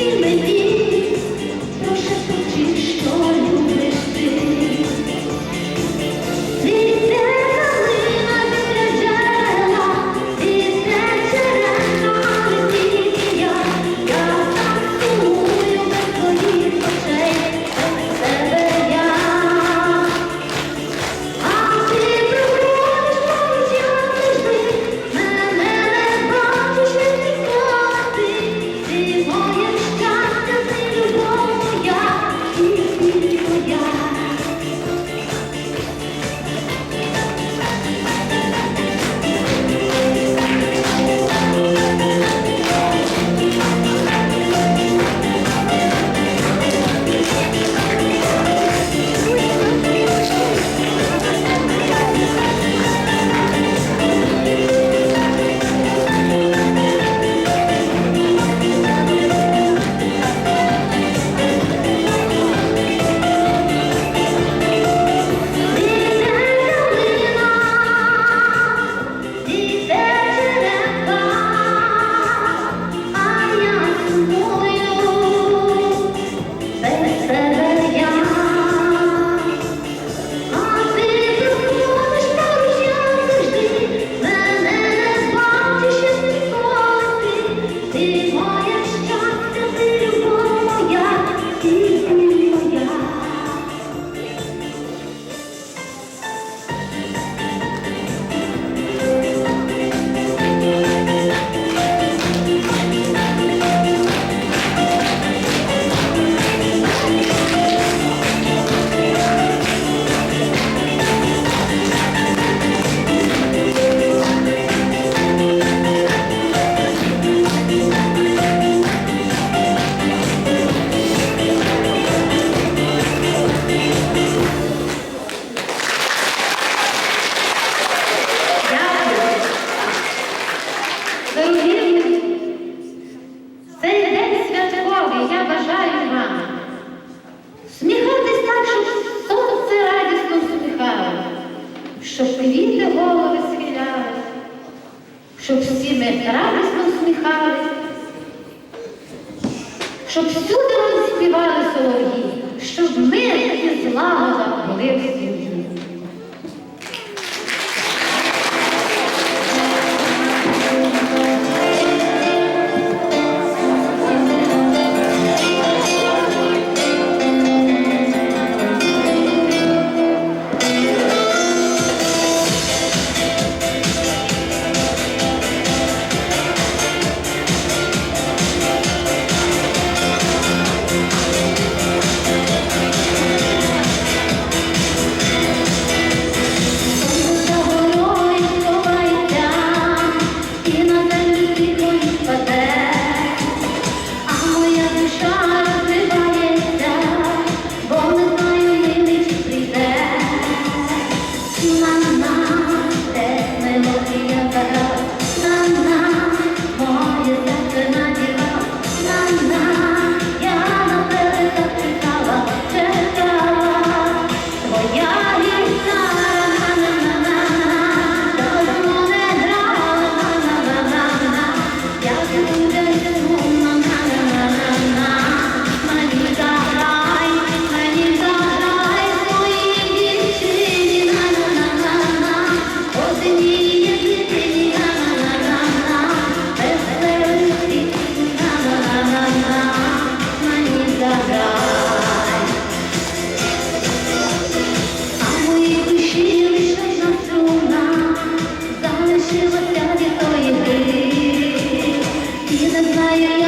Mình щоб квіти голови свіляли, щоб всі ми радісно сміхались, щоб всюди співали солов'ї, щоб мир і злагода були всі. Maya.